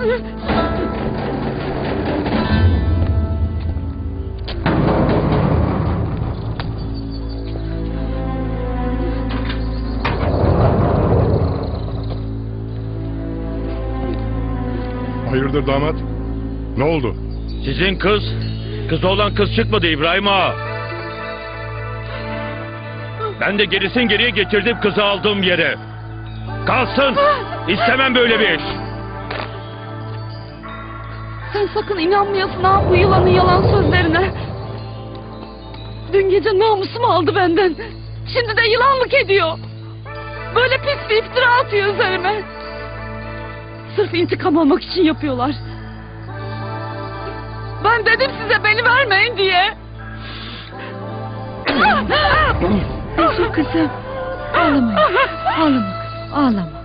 Hayırdır damat? Ne oldu? Sizin kız, kız olan kız çıkmadı İbrahim Ağa. Ben de gerisin geriye getirdim kızı aldığım yere. Kalsın. İstemem böyle bir iş. Sen sakın inanmayasın ha bu yılanın yalan sözlerine. Dün gece namusumu aldı benden. Şimdi de yılanlık ediyor. Böyle pis bir iftira atıyor üzerime. Sırf intikam almak için yapıyorlar. Ben dedim size beni vermeyin diye. Yusuf kızım. Ağlama. Ağlama. Ağlama.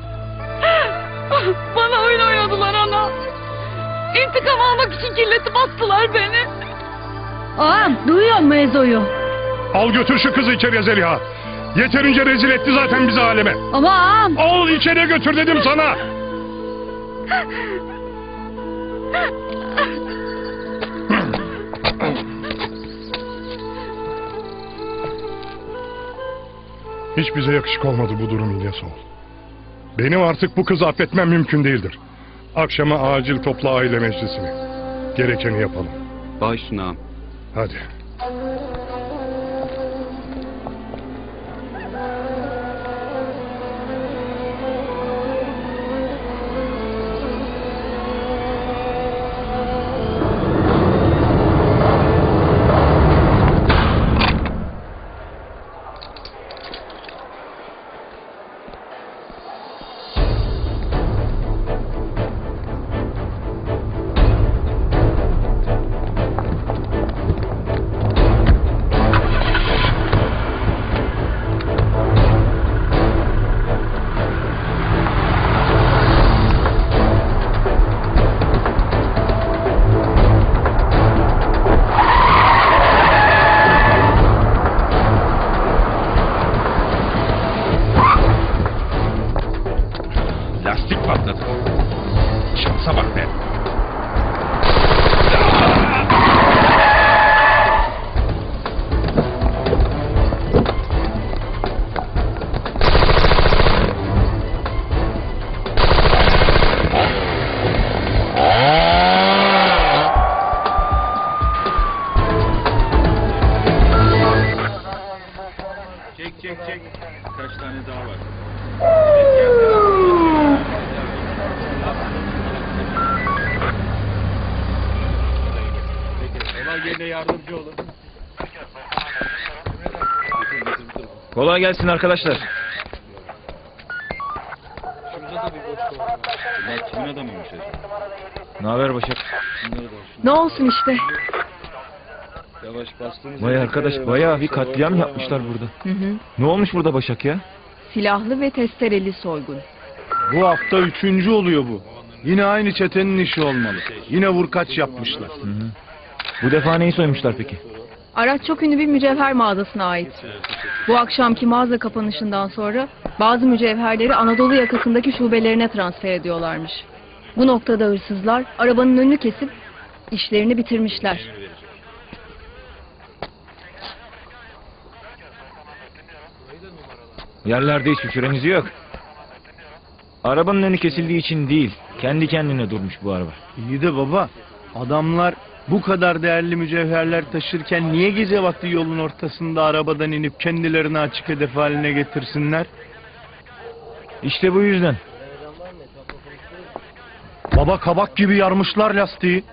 Bana oyun oynadılar ana. İntikam almak için kirletip attılar beni. Ağam duyuyor mu Ezo'yu? Al götür şu kızı içeriye Zeliha. Yeterince rezil etti zaten bizi aleme. Ama ağam. Al içeriye götür dedim sana. Hiç bize yakışık olmadı bu durum İlyas oğul. Benim artık bu kızı affetmem mümkün değildir. Akşama acil topla aile meclisini. Gerekeni yapalım. Baş. Hadi. Kolay gelsin arkadaşlar. Bunlar kimin adamıymış acaba? Ne haber Başak? Bunları da Ne olsun işte. yavaş Vay arkadaş bayağı bir katliam yapmışlar burada. Hı hı. Ne olmuş burada Başak ya? Silahlı ve testereli soygun. Bu hafta üçüncü oluyor bu. Yine aynı çetenin işi olmalı. Yine vurkaç yapmışlar. Bu defa neyi soymuşlar peki? Araç çok ünlü bir mücevher mağazasına ait. Bu akşamki mağaza kapanışından sonra bazı mücevherleri Anadolu yakasındaki şubelerine transfer ediyorlarmış. Bu noktada hırsızlar arabanın önünü kesip işlerini bitirmişler. Yerlerde hiçbir süreniz yok. Arabanın önü kesildiği için değil, kendi kendine durmuş bu araba. İyi de baba, adamlar bu kadar değerli mücevherler taşırken niye gece vakti yolun ortasında arabadan inip kendilerini açık hedef haline getirsinler? İşte bu yüzden. Baba kabak gibi yarmışlar lastiği.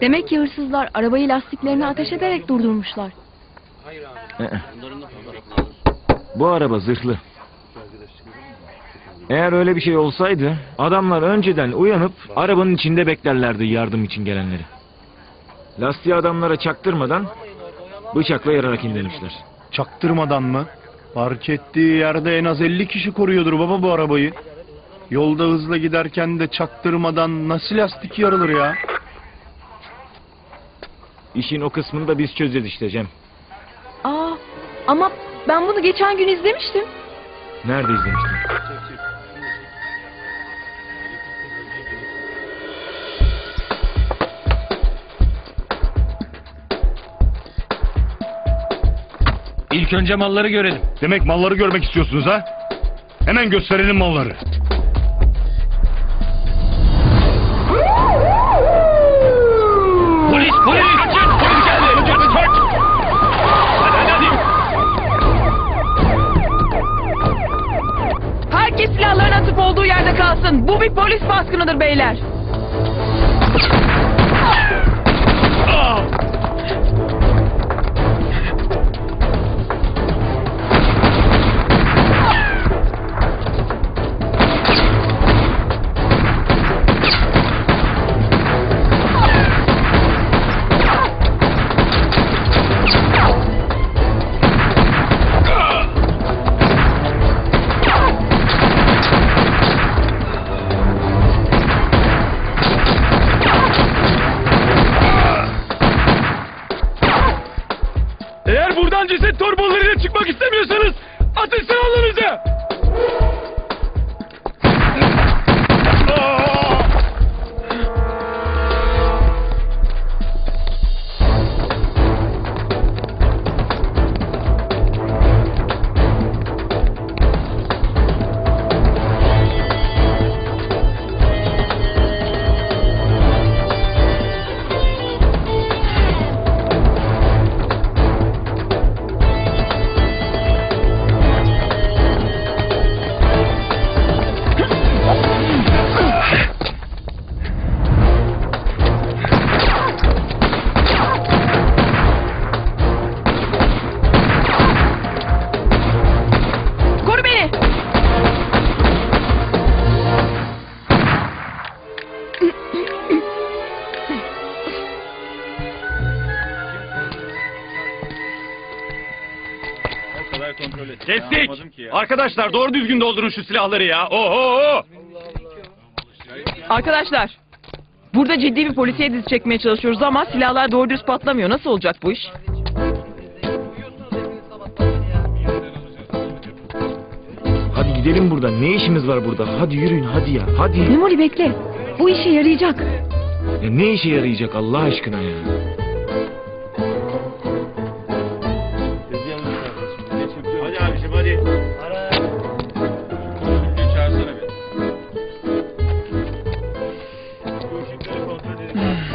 Demek ki hırsızlar arabayı lastiklerine ateş ederek durdurmuşlar. Ee, Bu araba zırhlı. Eğer öyle bir şey olsaydı adamlar önceden uyanıp arabanın içinde beklerlerdi yardım için gelenleri. Lastiği adamlara çaktırmadan bıçakla yararak indirmişler. Çaktırmadan mı? Park ettiği yerde en az 50 kişi koruyordur baba bu arabayı. Yolda hızla giderken de çaktırmadan nasıl lastik yarılır ya? İşin o kısmını da biz çözeceğiz işte Cem. Aa, ama ben bunu geçen gün izlemiştim. Nerede izlemiştin? İlk önce malları görelim. Demek malları görmek istiyorsunuz ha? Hemen gösterelim malları. Polis polis! Kaçın! Polis geldi! Kaç kaç! Hadi hadi hadi! Herkes silahlarını atıp olduğu yerde kalsın. Bu bir polis baskınıdır beyler. Eğer Arkadaşlar doğru düzgün doldurun şu silahları ya. Oho! Arkadaşlar, burada ciddi bir polisiye dizi çekmeye çalışıyoruz ama silahlar doğru düz patlamıyor. Nasıl olacak bu iş? Hadi gidelim buradan. Ne işimiz var burada? Hadi yürüyün hadi ya. Hadi. Memoli bekle. Bu işe yarayacak. Ya ne işe yarayacak Allah aşkına ya?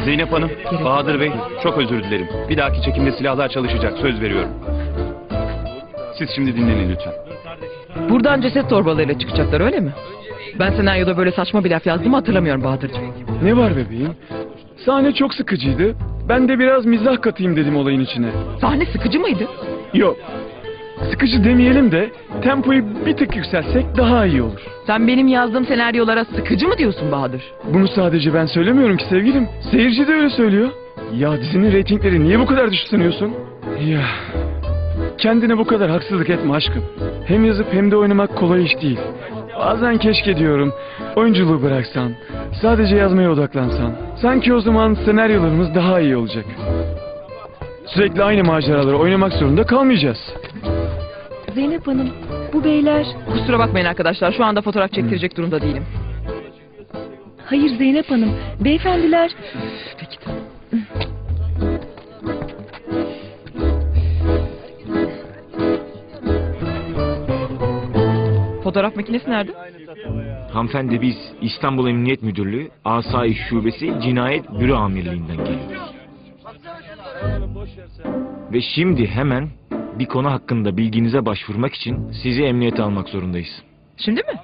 Zeynep Hanım, Bahadır Bey, çok özür dilerim. Bir dahaki çekimde silahlar çalışacak, söz veriyorum. Siz şimdi dinlenin lütfen. Buradan ceset torbalarıyla çıkacaklar öyle mi? Ben senaryoda böyle saçma bir laf yazdığımı hatırlamıyorum Bahadır'cığım. Ne var bebeğim? Sahne çok sıkıcıydı. Ben de biraz mizah katayım dedim olayın içine. Sahne sıkıcı mıydı? Yok. Sıkıcı demeyelim de tempoyu bir tık yükseltsek daha iyi olur. Sen benim yazdığım senaryolara sıkıcı mı diyorsun Bahadır? Bunu sadece ben söylemiyorum ki sevgilim. Seyirci de öyle söylüyor. Ya dizinin reytingleri niye bu kadar düşük sanıyorsun? Ya kendine bu kadar haksızlık etme aşkım. Hem yazıp hem de oynamak kolay iş değil. Bazen keşke diyorum oyunculuğu bıraksan. Sadece yazmaya odaklansan. Sanki o zaman senaryolarımız daha iyi olacak. Sürekli aynı maceraları oynamak zorunda kalmayacağız. Zeynep Hanım, bu beyler... Kusura bakmayın arkadaşlar şu anda fotoğraf çektirecek durumda değilim. Hayır Zeynep Hanım, beyefendiler... Peki tamam. Fotoğraf makinesi nerede? Hanımefendi biz İstanbul Emniyet Müdürlüğü Asayiş Şubesi Cinayet Büro Amirliği'nden geliyoruz. Ve şimdi hemen bir konu hakkında bilginize başvurmak için sizi emniyete almak zorundayız. Şimdi mi?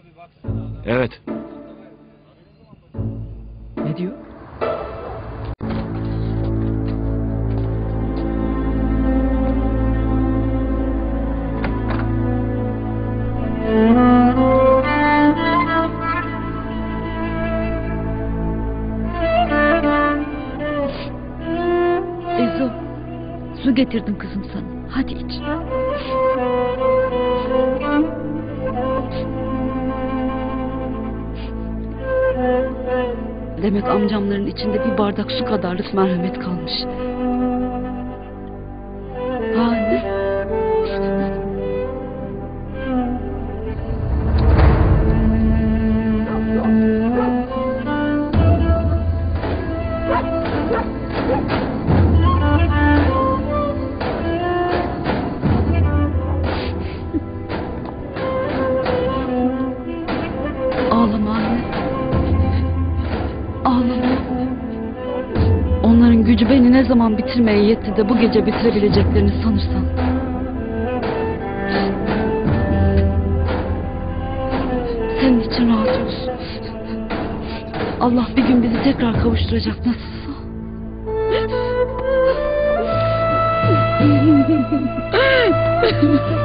Evet. Su getirdim kızım sana. Hadi iç. Demek amcamların içinde bir bardak su kadarlık merhamet kalmış. Zaman bitirmeye yetti de bu gece bitirebileceklerini sanırsan. Senin için rahat olsun. Allah bir gün bizi tekrar kavuşturacak nasılsa. Ağam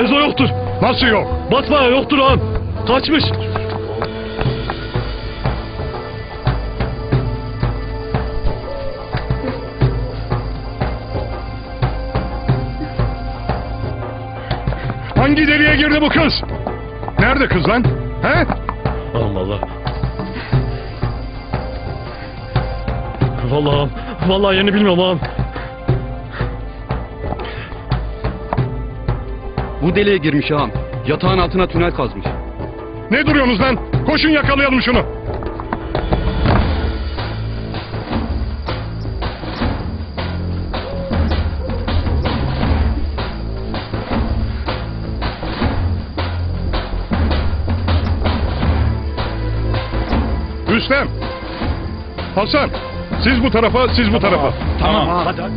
Ezo yoktur. Nasıl yok? Basmaya yoktur ağam. Kaçmış. Hangi deliğe girdi bu kız? Nerede kız lan? He? Allah Allah. Vallahi ağam. Vallahi yeni bilmiyorum ağam. Bu deliğe girmiş ağam. Yatağın altına tünel kazmış. Ne duruyorsunuz lan? Koşun yakalayalım şunu. Rüstem. Hasan. Siz bu tarafa, siz bu tarafa. Tamam. Hadi hadi.